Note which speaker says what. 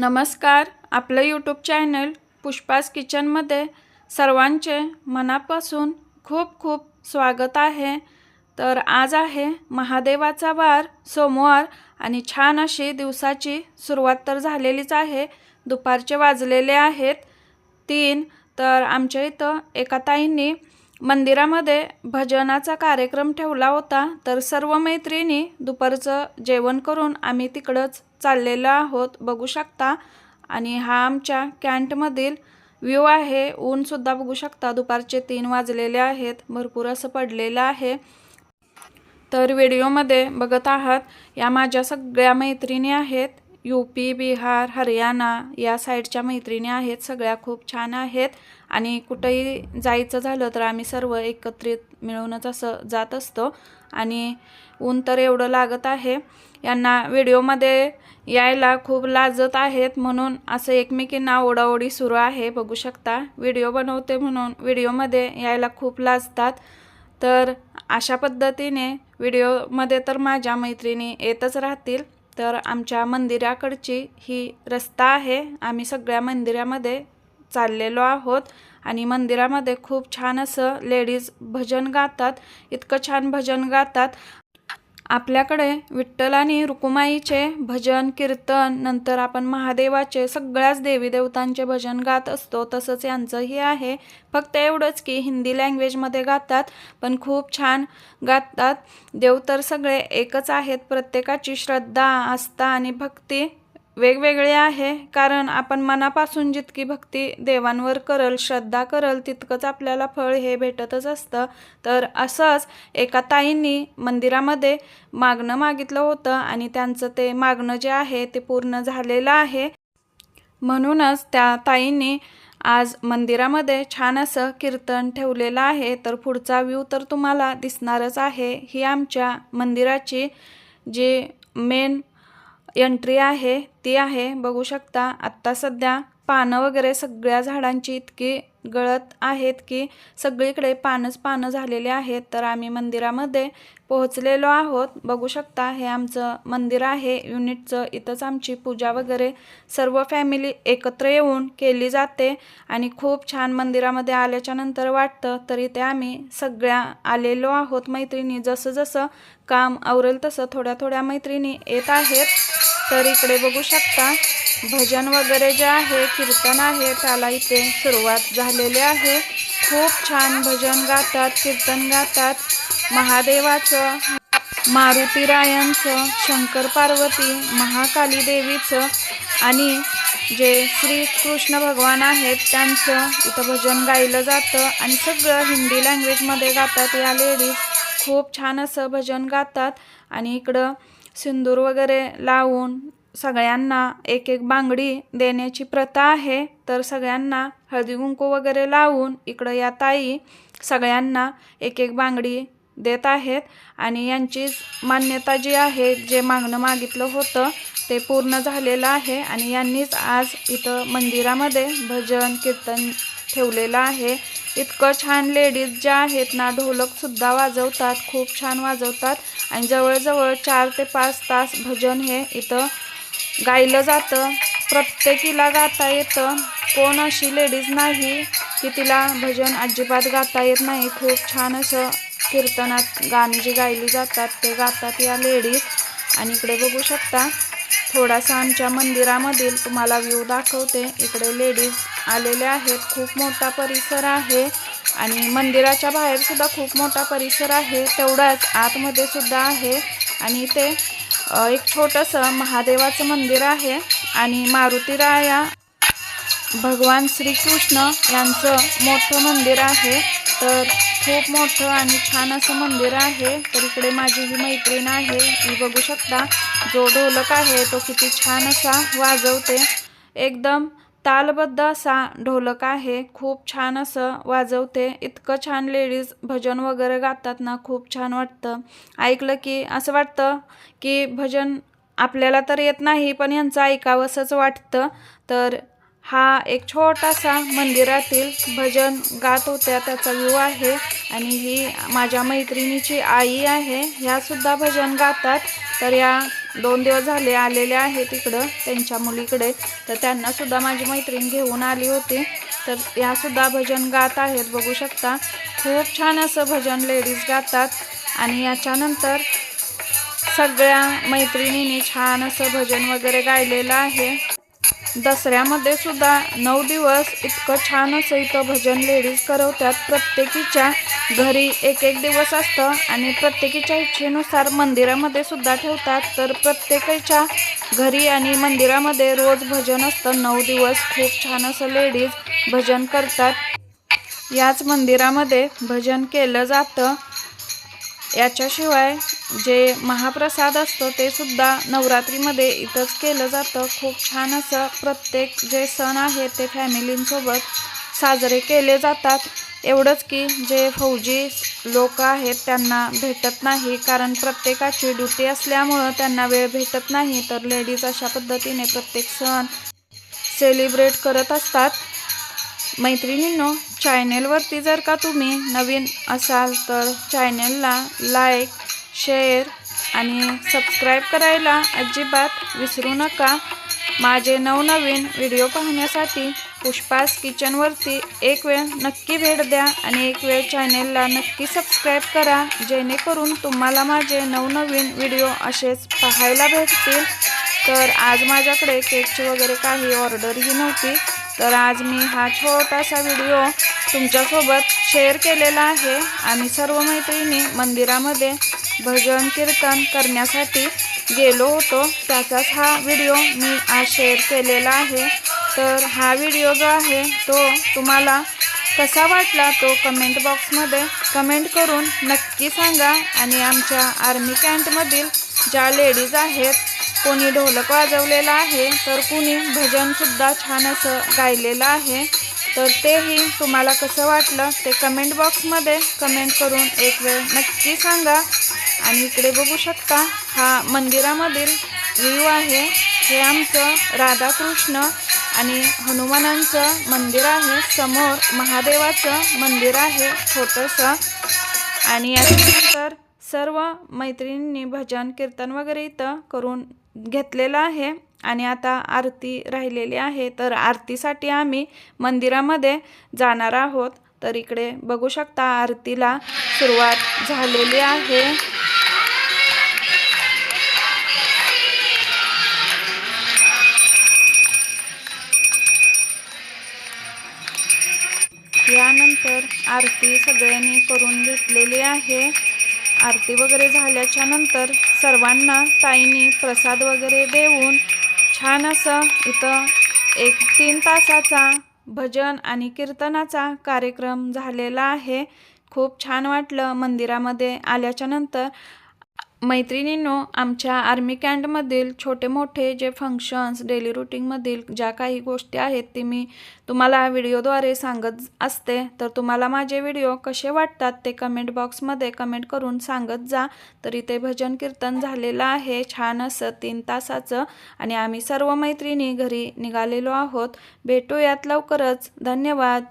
Speaker 1: नमस्कार आपलं YouTube channel Pushpa's किचनमध्ये सर्वांचे मनापासून खूप खूप स्वागत आहे. तर आज आहे महादेवाचा वार सोमवार आणि छान अशी दिवसाची सुरुवात तर झालेलीच आहे. दुपारचे वाजलेले आहेत तीन तर आमच्या इथं एका ताईंनी मंदिरामध्ये भजनाचा कार्यक्रम ठेवला होता. तर सर्व मैत्रिणी दुपारचं जेवण करून आम्ही तिकडंच चाललेलो आहोत बघू शकता. आणि हा आमच्या कॅन्टमधील व्ह्यू आहे. ऊनसुद्धा बघू शकता. दुपारचे तीन वाजलेले आहेत. भरपूर असं पडलेलं आहे. तर व्हिडिओमध्ये बघत आहात या माझ्या सगळ्या मैत्रिणी आहेत. यू पी बिहार हरियाणा या साईडच्या मैत्रिणी आहेत. सगळ्या खूप छान आहेत. आणि कुठंही जायचं झालं तर आम्ही सर्व एकत्रित मिळूनच असं जात असतो. आणि ऊन तर एवढं लागत आहे. यांना व्हिडिओमध्ये यायला खूप लाजत आहेत. म्हणून असं एकमेकींना ओढाओढी सुरू आहे. बघू शकता व्हिडिओ बनवते म्हणून व्हिडिओमध्ये यायला खूप लाजतात. तर अशा पद्धतीने व्हिडिओमध्ये तर माझ्या मैत्रिणी येतच राहतील. तर आमच्या मंदिराकडची ही रस्ता आहे. आम्ही सगळ्या मंदिरामध्ये चाललेलो आहोत आणि मंदिरामध्ये खूप छान असं लेडीज भजन गातात इतकं छान भजन गातात. आपल्याकडे विठ्ठल आणि रुकुमाईचे भजन कीर्तन नंतर आपण महादेवाचे सगळ्याच देवी देवतांचे भजन गात असतो. तसंच यांचंही आहे. फक्त एवढंच की हिंदी लँग्वेजमध्ये गातात पण खूप छान गातात. देव तर सगळे एकच आहेत. प्रत्येकाची श्रद्धा आस्था आणि भक्ती वेगवेगळे आहे कारण आपण मनापासून जितकी भक्ती देवांवर करल श्रद्धा करल तितकंच आपल्याला फळ हे भेटतच असतं. तर असंच एका ताईंनी मंदिरामध्ये मागणं मागितलं होतं आणि त्यांचं ते मागणं जे आहे ते पूर्ण झालेलं आहे. म्हणूनच त्या ताईंनी आज मंदिरामध्ये छान असं कीर्तन ठेवलेलं आहे. तर पुढचा व्ह्यू तर तुम्हाला दिसणारच आहे. ही आमच्या मंदिराची जी मेन एंट्री आहे ती आहे. बघू शकता आत्ता सध्या पानं वगैरे सगळ्या झाडांची इतकी गळत आहेत की सगळीकडे पानच पानं झालेले आहेत तर आम्ही मंदिरामध्ये पोहोचलेलो आहोत. बघू शकता हे आमचं मंदिर आहे. युनिटचं इथंच आमची पूजा वगैरे सर्व फॅमिली एकत्र येऊन केली जाते आणि खूप छान मंदिरामध्ये आल्याच्यानंतर वाटतं तर इथे आम्ही सगळ्या आलेलो आहोत. मैत्रिणी जसं जसं काम आवरेल तसं थोड्या थोड्या मैत्रिणी येत आहेत. तर इकडे बघू शकता भजन वगैरे जे आहे कीर्तन आहे त्याला इथे सुरुवात झालेली आहे. खूप छान भजन गातात कीर्तन गातात. महादेवाचं मारुतीरायांचं शंकर पार्वती महाकाली देवीचं आणि जे श्री कृष्ण भगवान आहेत त्यांचं इथं भजन गायलं जातं आणि सगळं हिंदी लँग्वेजमध्ये गातात या लेडीज खूप छान असं भजन गातात आणि इकडं सिंदूर वगैरे लावून सगळ्यांना एक एक बांगडी देण्याची प्रथा आहे. तर सगळ्यांना हळदी कुंकू वगैरे लावून इकडं या ताई सगळ्यांना एक एक बांगडी देत आहेत. आणि यांची मान्यता जी आहे जे मागणं मागितलं होतं ते पूर्ण झालेलं आहे. आणि यांनीच आज इथं मंदिरामध्ये भजन कीर्तन ठेवलेलं आहे. इतकं छान लेडीज ज्या आहेत ना ढोलकसुद्धा वाजवतात खूप छान वाजवतात. आणि जवळजवळ चार ते पाच तास भजन हे इथं गायलं जातं. प्रत्येकीला गाता येतं. कोण अशी लेडीज नाही की तिला भजन अजिबात गाता येत नाही. खूप छान असं कीर्तनात गाणी जी गायली जातात ते गातात या लेडीज. आणि इकडे बघू शकता थोडासा आमच्या मंदिरामधील तुम्हाला व्ह्यू दाखवते. इकडे लेडीज आलेल्या आहेत. खूप मोठा परिसर आहे. आणि मंदिराच्या बाहेरसुद्धा खूप मोठा परिसर आहे. तेवढाच आतमध्ये सुद्धा आहे. आणि इथे एक छोटंसं महादेवाचं मंदिर आहे आणि मारुती राया भगवान श्रीकृष्ण यांचं मोठं मंदिर आहे. तर खूप मोठं आणि छान असं मंदिर आहे. तर इकडे माझी ही मैत्रीण आहे. ही बघू शकता जो ढोलक आहे तो किती छान असा वाजवते. एकदम तालबद्ध असा ढोलक आहे. खूप छान असं वाजवते. इतकं छान लेडीज भजन वगैरे गातात ना खूप छान वाटतं. ऐकलं की असं वाटतं की भजन आपल्याला तर येत नाही पण यांचं ऐकावंसंच वाटतं. तर हा एक छोटासा मंदिरातील भजन गात होत्या त्याचा व्यू आहे. आणि ही माझ्या मैत्रिणीची आई आहे. ह्यासुद्धा भजन गातात. तर या दोन दिवस झाले आलेले आहेत तिकडं त्यांच्या मुलीकडे. तर त्यांनासुद्धा माझी मैत्रीण घेऊन आली होती. तर यासुद्धा भजन गात आहेत बघू शकता. खूप छान असं भजन लेडीज गातात. आणि याच्यानंतर सगळ्या मैत्रिणींनी छान असं भजन वगैरे गायलेलं आहे. दसऱ्यामध्ये सुद्धा नऊ दिवस इतकं छान असं इथं भजन लेडीज करवतात. प्रत्येकीच्या घरी एक एक दिवस असतं आणि प्रत्येकीच्या इच्छेनुसार मंदिरामध्ये सुद्धा ठेवतात. तर प्रत्येकाच्या घरी आणि मंदिरामध्ये रोज भजन असतं. नऊ दिवस खूप छान असं लेडीज भजन करतात. याच मंदिरामध्ये भजन केलं जातं. याच्याशिवाय जे महाप्रसाद असतं ते सुद्धा नवरात्रीमध्ये इथंच केलं जातं. खूप छान असं प्रत्येक जे सण आहेत ते फॅमिलींसोबत साजरे केले जातात. एवढंच की जे फौजी लोक आहेत त्यांना भेटत नाही. कारण प्रत्येकाची ड्युटी असल्यामुळं त्यांना वेळ भेटत नाही. तर लेडीज अशा पद्धतीने प्रत्येक सण सेलिब्रेट करत असतात. मैत्रिणींनो चॅनेलवरती जर का तुम्ही नवीन असाल तर चॅनेलला लाईक शेअर आणि सबस्क्राईब करायला अजिबात विसरू नका. माझे नवनवीन व्हिडिओ पाहण्यासाठी पुष्पास किचनवरती एक वेळ नक्की भेट द्या आणि एक वेळ चॅनेलला नक्की सबस्क्राईब करा जेणेकरून तुम्हाला माझे नवनवीन व्हिडिओ असेच पाहायला भेटतील. तर आज माझ्याकडे केकची वगैरे काही ऑर्डरही नव्हती. तर आज मी हा छोटासा व्हिडिओ तुमच्यासोबत शेअर केलेला आहे आम्ही सर्व मैत्रिणी मंदिरामध्ये भजन कीर्तन करण्यासाठी गेलो होतो. त्याचाच हा व्हिडिओ मी आज शेअर केलेला आहे. तर हा व्हिडिओ जो आहे तो तुम्हाला कसा वाटला तो कमेंट बॉक्समध्ये कमेंट करून नक्की सांगा. आणि आमच्या आर्मी कॅम्पमधील ज्या लेडीज आहेत कोणी ढोलक वाजवलेला आहे तर कुणी भजनसुद्धा छान असं गायलेलं आहे. तर तेही तुम्हाला कसं वाटलं ते कमेंट बॉक्समध्ये कमेंट करून एक वेळ नक्की सांगा. आणि इकडे बघू शकता हा मंदिरामधील व्ह्यू आहे. हे आमचं राधाकृष्ण आणि हनुमानांचं मंदिर आहे. समोर महादेवाचं मंदिर आहे छोटंसं. आणि याच्यानंतर सर्व मैत्रिणींनी भजन कीर्तन वगैरे इथं करून घेतलेलं आहे. आणि आता आरती राहिलेली आहे. तर आरतीसाठी आम्ही मंदिरामध्ये जाणार आहोत. तर इकडे बघू शकता आरतीला सुरुवात झालेली आहे. यानंतर आरती सगळ्यांनी करून घेतलेली आहे. आरती वगैरे झाल्याच्यानंतर सर्वांना ताईंनी प्रसाद वगैरे देऊन छान असं इथं एक तीन तासाचा भजन आणि कीर्तनाचा कार्यक्रम झालेला आहे. खूप छान वाटलं मंदिरामध्ये आल्याच्यानंतर. मैत्रिणींनो आमच्या आर्मी कॅन्टमधील छोटे मोठे जे फंक्शन्स डेली रुटीनमधील ज्या काही गोष्टी आहेत ते मी तुम्हाला व्हिडिओद्वारे सांगत असते. तर तुम्हाला माझे व्हिडिओ कसे वाटतात ते कमेंट बॉक्समध्ये कमेंट करून सांगत जा. तर इथे भजन कीर्तन झालेलं आहे. छान असं तीन तासाचं आणि आम्ही सर्व मैत्रिणी घरी निघालेलो आहोत. भेटूयात लवकरच. धन्यवाद.